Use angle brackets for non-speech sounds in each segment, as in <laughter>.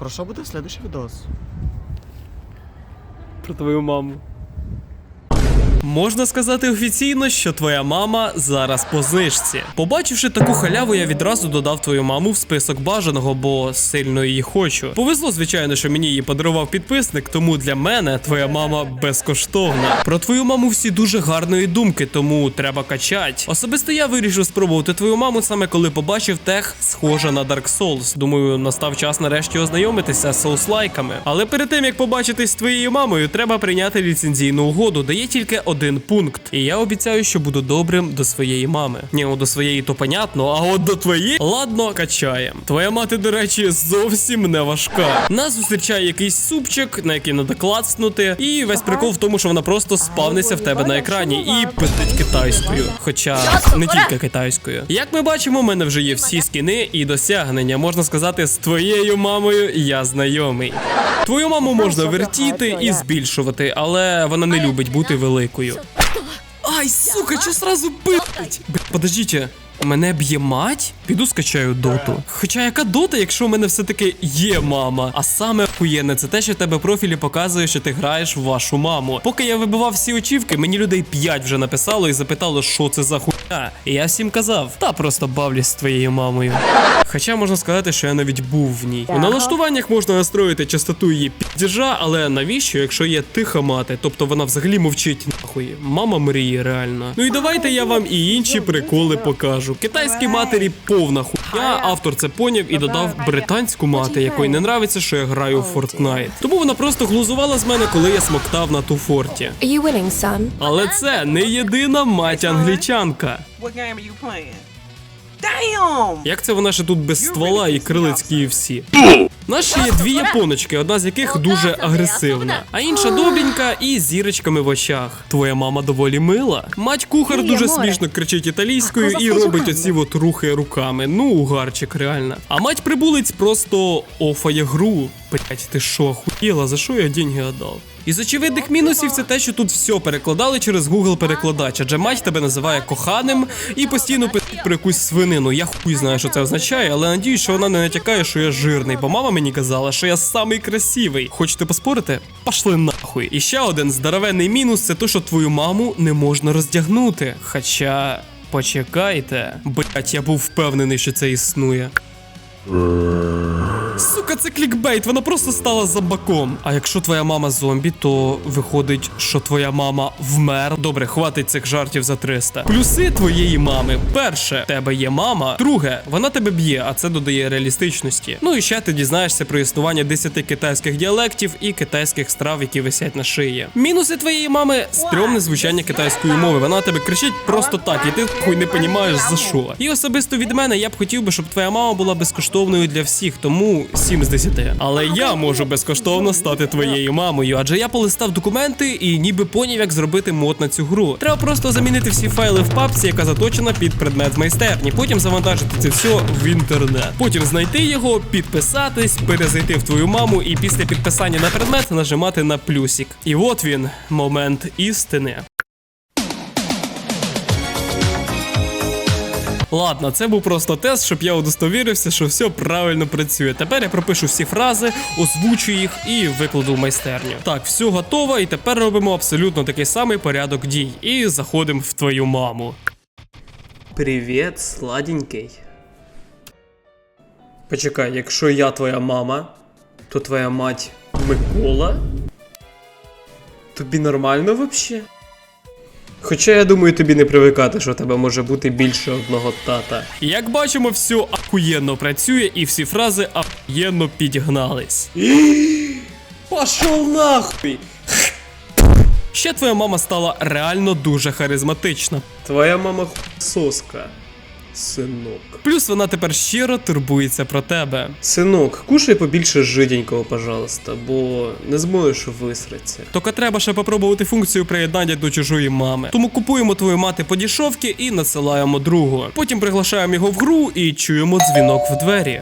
Про що буде следующий відос? Про твою маму. Можна сказати офіційно, що твоя мама зараз по знижці. Побачивши таку халяву, я відразу додав твою маму в список бажаного, бо сильно її хочу. Повезло, звичайно, що мені її подарував підписник, тому для мене твоя мама безкоштовна. Про твою маму всі дуже гарної думки, тому треба качать. Особисто я вирішив спробувати твою маму саме коли побачив тех, схожа на Dark Souls. Думаю, настав час нарешті ознайомитися з соуслайками. Але перед тим як побачитись з твоєю мамою, треба прийняти ліцензійну угоду, де є тільки один пункт. І я обіцяю, що буду добрим до своєї мами. Ні, ну до своєї то понятно, а от до твоєї ладно, качаєм. Твоя мати, до речі, зовсім не важка. Нас зустрічає якийсь супчик, на який треба клацнути, і весь прикол в тому, що вона просто спавниться в тебе на екрані і пиздить китайською. Хоча не тільки китайською. Як ми бачимо, у мене вже є всі скіни і досягнення. Можна сказати, з твоєю мамою я знайомий. Твою маму можна вертіти і збільшувати, але вона не любить бути великою. Ай, сука, что сразу бить? Подождите. Мене б'є мать? Піду скачаю доту. Хоча яка дота, якщо у мене все-таки є мама? А саме хуєнне, це те, що в тебе профілі показує, що ти граєш в вашу маму. Поки я вибивав всі очівки, мені людей 5 вже написало і запитало, що це за хуйня. І я всім казав, та просто бавлюсь з твоєю мамою. Хоча можна сказати, що я навіть був в ній. У налаштуваннях можна настроїти частоту її піддержа, але навіщо, якщо є тиха мати? Тобто вона взагалі мовчить нахуй. Мама мріє реально. Ну і давайте я вам і інші приколи покажу. Китайські матері повна хуйня. Автор це поняв і додав британську мати, якої не нравиться, що я граю в Fortnite. Тому вона просто глузувала з мене, коли я смоктав на ту форті. Але це не єдина мать англічанка. Damn! Як це вона ще тут без ствола і крилицькі і всі? Наші є дві японочки, одна з яких дуже агресивна, а інша добренька і зірочками в очах. Твоя мама доволі мила. Мать кухар дуже смішно кричить італійською і робить оці от рухи руками. Ну, угарчик, реально. А мать прибулець просто офає гру. Блять, ти що, охуєла? За що я деньги отдав? Із очевидних мінусів це те, що тут все перекладали через Google перекладач, адже мать тебе називає коханим і постійно писить про якусь свинину. Я хуй знаю, що це означає, але надіюсь, що вона не натякає, що я жирний, бо мама мені казала, що я самий красивий. Хочете поспорити? Пошли нахуй. І ще один здоровенний мінус це то, що твою маму не можна роздягнути. Хоча. Почекайте, блять, я був впевнений, що це існує. Сука, це клікбейт, вона просто стала зомбаком. А якщо твоя мама зомбі, то виходить, що твоя мама вмер. Добре, хватить цих жартів за 300. Плюси твоєї мами: перше, тебе є мама. Друге, вона тебе б'є, а це додає реалістичності. Ну і ще ти дізнаєшся про існування 10 китайських діалектів і китайських страв, які висять на шиї. Мінуси твоєї мами стрьомне звучання китайської мови. Вона тебе кричить просто так, і ти хуй не понімаєш за що. І особисто від мене я б хотів би, щоб твоя мама була безкоштовною для всіх, тому 7 з 10. Але я можу безкоштовно стати твоєю мамою, адже я полистав документи і ніби поняв, як зробити мод на цю гру. Треба просто замінити всі файли в папці, яка заточена під предмет майстерні. Потім завантажити це все в інтернет. Потім знайти його, підписатись, перезайти в твою маму і після підписання на предмет нажимати на плюсик. І от він, момент істини. Ладно, це був просто тест, щоб я удостовірився, що все правильно працює. Тепер я пропишу всі фрази, озвучу їх і викладу в майстерню. Так, все готово, і тепер робимо абсолютно такий самий порядок дій. І заходимо в твою маму. Привіт, сладенький. Почекай, якщо я твоя мама, то твоя мать Микола? Тобі нормально взагалі? Хоча я думаю, тобі не привикати, що у тебе може бути більше одного тата. Як бачимо, все ахуєнно працює, і всі фрази ахуєнно підігнались. <gasps> Пошов нахуй! Ще твоя мама стала реально дуже харизматична. Твоя мама соска. Синок. Плюс вона тепер щиро турбується про тебе. Синок, кушай побільше жиденького, пожалуйста, бо не зможеш висратися. Тільки треба ще попробувати функцію приєднання до чужої мами. Тому купуємо твою мати по дішовки і надсилаємо другу. Потім приглашаємо його в гру і чуємо дзвінок в двері.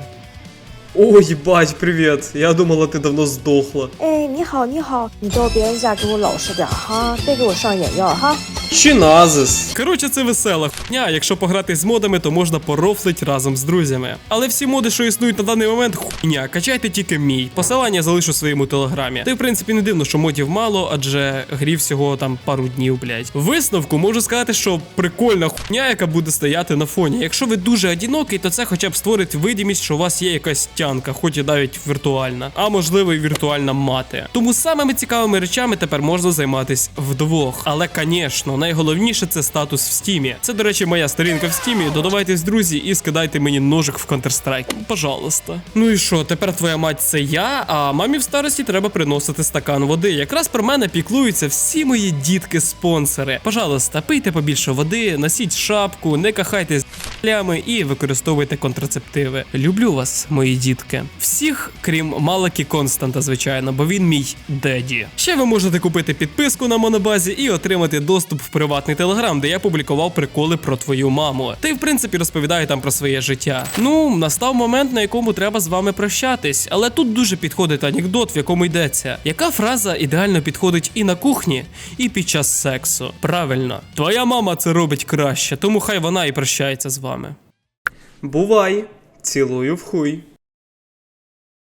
Ой, бать, привіт. Я думала, ти давно здохла. 哎，你好，你好，你逗别人家给我老实点儿哈，别给我上眼药哈。 Чи назис. Коротше, це весела хуйня. Якщо пограти з модами, то можна порофлить разом з друзями. Але всі моди, що існують на даний момент, хуйня. Качайте тільки мій. Посилання залишу в своєму телеграмі. Та й в принципі не дивно, що модів мало, адже грі всього там пару днів, блять. Висновку можу сказати, що прикольна хуйня, яка буде стояти на фоні. Якщо ви дуже одинокий, то це хоча б створить видимість, що у вас є якась тянка, хоч і навіть віртуальна, а можливо і віртуальна мати. Тому самими цікавими речами тепер можна займатись вдвох. Але, звісно, найголовніше це статус в стімі. Це, до речі, моя сторінка в стімі. Додавайтесь, друзі, і скидайте мені ножик в Counter-Strike. Пожалуйста. Ну і що, тепер твоя мать це я, а мамі в старості треба приносити стакан води. Якраз про мене піклуються всі мої дітки-спонсори. Пожалуйста, пийте побільше води, носіть шапку, не кахайте з плями і використовуйте контрацептиви. Люблю вас, мої дітки. Всіх, крім Малакі Константа, звичайно, бо він мій деді. Ще ви можете купити підписку на монобазі і отримати доступ приватний телеграм, де я публікував приколи про твою маму. Та й в принципі розповідаю там про своє життя. Ну, настав момент, на якому треба з вами прощатись, але тут дуже підходить анекдот, в якому йдеться. Яка фраза ідеально підходить і на кухні, і під час сексу? Правильно, твоя мама це робить краще, тому хай вона і прощається з вами. Бувай, цілую в хуй.